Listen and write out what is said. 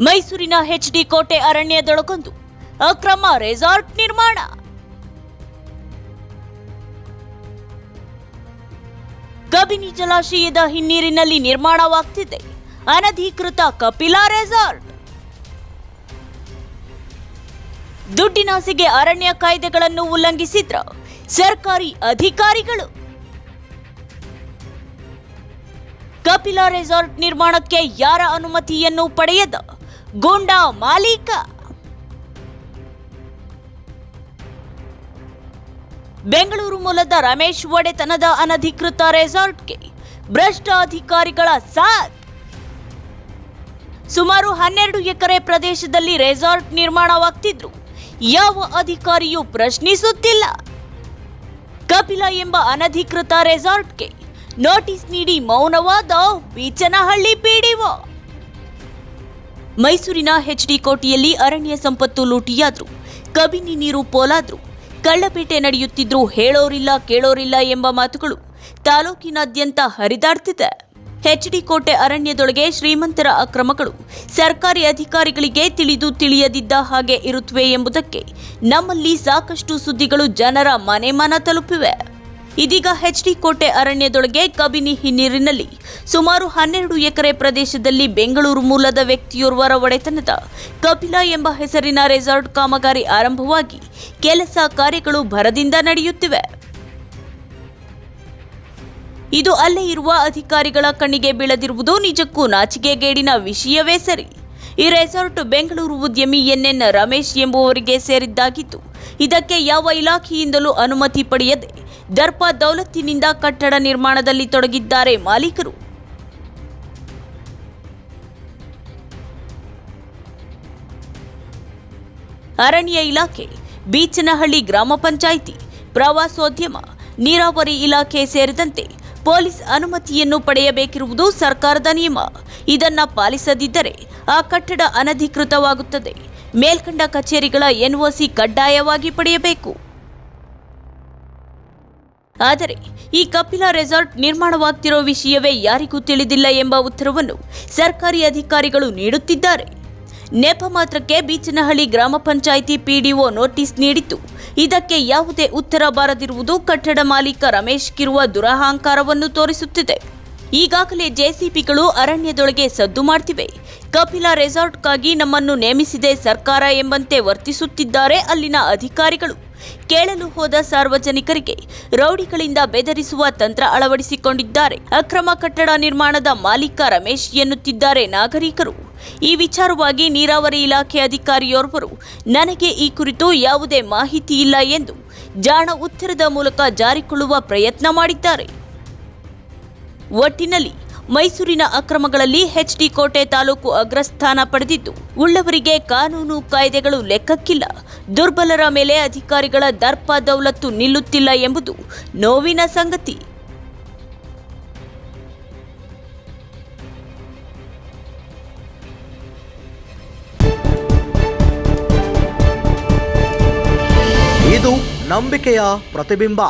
ಮೈಸೂರಿನ ಎಚ್ಡಿ ಕೋಟೆ ಅರಣ್ಯದೊಳಗೊಂದು ಅಕ್ರಮ ರೆಸಾರ್ಟ್ ನಿರ್ಮಾಣ. ಕಬಿನಿ ಜಲಾಶಯದ ಹಿನ್ನೀರಿನಲ್ಲಿ ನಿರ್ಮಾಣವಾಗ್ತಿದೆ. ಅನಧಿಕೃತ ಕಪಿಲಾ ರೆಸಾರ್ಟ್. ದುಡ್ಡಿನಾಸೆಗೆ ಅರಣ್ಯ ಕಾಯ್ದೆಗಳನ್ನು ಉಲ್ಲಂಘಿಸಿದ್ರ ಸರ್ಕಾರಿ ಅಧಿಕಾರಿಗಳು. ಕಪಿಲಾ ರೆಸಾರ್ಟ್ ನಿರ್ಮಾಣಕ್ಕೆ ಯಾರ ಅನುಮತಿಯನ್ನು ಪಡೆಯದ? ಗೂಂಡಾ ಮಾಲೀಕ. ಬೆಂಗಳೂರು ಮೂಲದ ರಮೇಶ್ ಒಡೆತನದ ಅನಧಿಕೃತ ರೆಸಾರ್ಟ್ಗೆ ಭ್ರಷ್ಟ ಅಧಿಕಾರಿಗಳ ಸಾಥ್. ಸುಮಾರು ಹನ್ನೆರಡು ಎಕರೆ ಪ್ರದೇಶದಲ್ಲಿ ರೆಸಾರ್ಟ್ ನಿರ್ಮಾಣವಾಗ್ತಿದ್ರು. ಯಾವ ಅಧಿಕಾರಿಯೂ ಪ್ರಶ್ನಿಸುತ್ತಿಲ್ಲ. ಕಪಿಲ ಎಂಬ ಅನಧಿಕೃತ ರೆಸಾರ್ಟ್ಗೆ ನೋಟಿಸ್ ನೀಡಿ ಮೌನವಾದ ಬೀಚನಹಳ್ಳಿ ಪಿಡಿಒ ಮೈಸೂರಿನ ಹೆಚ್ಡಿ ಕೋಟೆಯಲ್ಲಿ ಅರಣ್ಯ ಸಂಪತ್ತು ಲೂಟಿಯಾದ್ರು. ಕಬಿನಿ ನೀರು ಪೋಲಾದ್ರು. ಕಳ್ಳಪೇಟೆ ನಡೆಯುತ್ತಿದ್ರು ಹೇಳೋರಿಲ್ಲ ಕೇಳೋರಿಲ್ಲ ಎಂಬ ಮಾತುಗಳು ತಾಲೂಕಿನಾದ್ಯಂತ ಹರಿದಾಡ್ತಿದೆ. ಹೆಚ್ಡಿ ಕೋಟೆ ಅರಣ್ಯದೊಳಗೆ ಶ್ರೀಮಂತರ ಅಕ್ರಮಗಳು ಸರ್ಕಾರಿ ಅಧಿಕಾರಿಗಳಿಗೆ ತಿಳಿದು ತಿಳಿಯದಿದ್ದ ಹಾಗೆ ಇರುತ್ತವೆ ಎಂಬುದಕ್ಕೆ ನಮ್ಮಲ್ಲಿ ಸಾಕಷ್ಟು ಸುದ್ದಿಗಳು ಜನರ ಮನೆ ಮನ ತಲುಪಿವೆ. ಇದೀಗ ಹೆಚ್ಡಿ ಕೋಟೆ ಅರಣ್ಯದೊಳಗೆ ಕಬಿನಿ ಹಿನ್ನೀರಿನಲ್ಲಿ ಸುಮಾರು ಹನ್ನೆರಡು ಎಕರೆ ಪ್ರದೇಶದಲ್ಲಿ ಬೆಂಗಳೂರು ಮೂಲದ ವ್ಯಕ್ತಿಯೋರ್ವರ ಒಡೆತನದ ಕಪಿಲ ಎಂಬ ಹೆಸರಿನ ರೆಸಾರ್ಟ್ ಕಾಮಗಾರಿ ಆರಂಭವಾಗಿ ಕೆಲಸ ಕಾರ್ಯಗಳು ಭರದಿಂದ ನಡೆಯುತ್ತಿವೆ. ಇದು ಅಲ್ಲೇ ಇರುವ ಅಧಿಕಾರಿಗಳ ಕಣ್ಣಿಗೆ ಬೀಳದಿರುವುದು ನಿಜಕ್ಕೂ ನಾಚಿಕೆಗೇಡಿನ ವಿಷಯವೇ ಸರಿ. ಈ ರೆಸಾರ್ಟ್ ಬೆಂಗಳೂರು ಉದ್ಯಮಿ ಎನ್ಎನ್ ರಮೇಶ್ ಎಂಬುವರಿಗೆ ಸೇರಿದ್ದಾಗಿತ್ತು. ಇದಕ್ಕೆ ಯಾವ ಇಲಾಖೆಯಿಂದಲೂ ಅನುಮತಿ ಪಡೆಯದೆ ದರ್ಪ ದೌಲತ್ತಿನಿಂದ ಕಟ್ಟಡ ನಿರ್ಮಾಣದಲ್ಲಿ ತೊಡಗಿದ್ದಾರೆ ಮಾಲೀಕರು. ಅರಣ್ಯ ಇಲಾಖೆ, ಬೀಚನಹಳ್ಳಿ ಗ್ರಾಮ ಪಂಚಾಯಿತಿ, ಪ್ರವಾಸೋದ್ಯಮ, ನೀರಾವರಿ ಇಲಾಖೆ ಸೇರಿದಂತೆ ಪೊಲೀಸ್ ಅನುಮತಿಯನ್ನು ಪಡೆಯಬೇಕಿರುವುದು ಸರ್ಕಾರದ ನಿಯಮ. ಇದನ್ನ ಪಾಲಿಸದಿದ್ದರೆ ಆ ಕಟ್ಟಡ ಅನಧಿಕೃತವಾಗುತ್ತದೆ. ಮೇಲ್ಕಂಡ ಕಚೇರಿಗಳ ಎನ್ಒಸಿ ಕಡ್ಡಾಯವಾಗಿ ಪಡೆಯಬೇಕು. ಆದರೆ ಈ ಕಪಿಲಾ ರೆಸಾರ್ಟ್ ನಿರ್ಮಾಣವಾಗ್ತಿರೋ ವಿಷಯವೇ ಯಾರಿಗೂ ತಿಳಿದಿಲ್ಲ ಎಂಬ ಉತ್ತರವನ್ನು ಸರ್ಕಾರಿ ಅಧಿಕಾರಿಗಳು ನೀಡುತ್ತಿದ್ದಾರೆ. ನೆಪ ಮಾತ್ರಕ್ಕೆ ಬೀಚನಹಳ್ಳಿ ಗ್ರಾಮ ಪಂಚಾಯಿತಿ ಪಿಡಿಒ ನೋಟಿಸ್ ನೀಡಿತ್ತು. ಇದಕ್ಕೆ ಯಾವುದೇ ಉತ್ತರ ಬಾರದಿರುವುದು ಕಟ್ಟಡ ಮಾಲೀಕ ರಮೇಶ್ಗಿರುವ ದುರಹಂಕಾರವನ್ನು ತೋರಿಸುತ್ತಿದೆ. ಈಗಾಗಲೇ ಜೆಸಿಪಿಗಳು ಅರಣ್ಯದೊಳಗೆ ಸದ್ದು ಮಾಡ್ತಿವೆ. ಕಪಿಲಾ ರೆಸಾರ್ಟ್ಗಾಗಿ ನಮ್ಮನ್ನು ನೇಮಿಸಿದೆ ಸರ್ಕಾರ ಎಂಬಂತೆ ವರ್ತಿಸುತ್ತಿದ್ದಾರೆ ಅಲ್ಲಿನ ಅಧಿಕಾರಿಗಳು. ಕೇಳಲು ಹೋದ ಸಾರ್ವಜನಿಕರಿಗೆ ರೌಡಿಗಳಿಂದ ಬೆದರಿಸುವ ತಂತ್ರ ಅಳವಡಿಸಿಕೊಂಡಿದ್ದಾರೆ. ಅಕ್ರಮ ಕಟ್ಟಡ ನಿರ್ಮಾಣದ ಮಾಲೀಕ ರಮೇಶ್ ಎನ್ನುತ್ತಿದ್ದಾರೆ ನಾಗರಿಕರು. ಈ ವಿಚಾರವಾಗಿ ನೀರಾವರಿ ಇಲಾಖೆ ಅಧಿಕಾರಿಯೋರ್ವರು, ನನಗೆ ಈ ಕುರಿತು ಯಾವುದೇ ಮಾಹಿತಿ ಇಲ್ಲ ಎಂದು ಜಾಣ ಉತ್ತರದ ಮೂಲಕ ಜಾರಿಕೊಳ್ಳುವ ಪ್ರಯತ್ನ ಮಾಡಿದ್ದಾರೆ. ಒಟ್ಟಿನಲ್ಲಿ ಮೈಸೂರಿನ ಅಕ್ರಮಗಳಲ್ಲಿ ಎಚ್ಡಿ ಕೋಟೆ ತಾಲೂಕು ಅಗ್ರಸ್ಥಾನ ಪಡೆದಿದ್ದು, ಉಳ್ಳವರಿಗೆ ಕಾನೂನು ಕಾಯ್ದೆಗಳು ಲೆಕ್ಕಕ್ಕಿಲ್ಲ. ದುರ್ಬಲರ ಮೇಲೆ ಅಧಿಕಾರಿಗಳ ದರ್ಪ ದೌಲತ್ತು ನಿಲ್ಲುತ್ತಿಲ್ಲ ಎಂಬುದು ನೋವಿನ ಸಂಗತಿ. ನಂಬಿಕೆಯ ಪ್ರತಿಬಿಂಬ.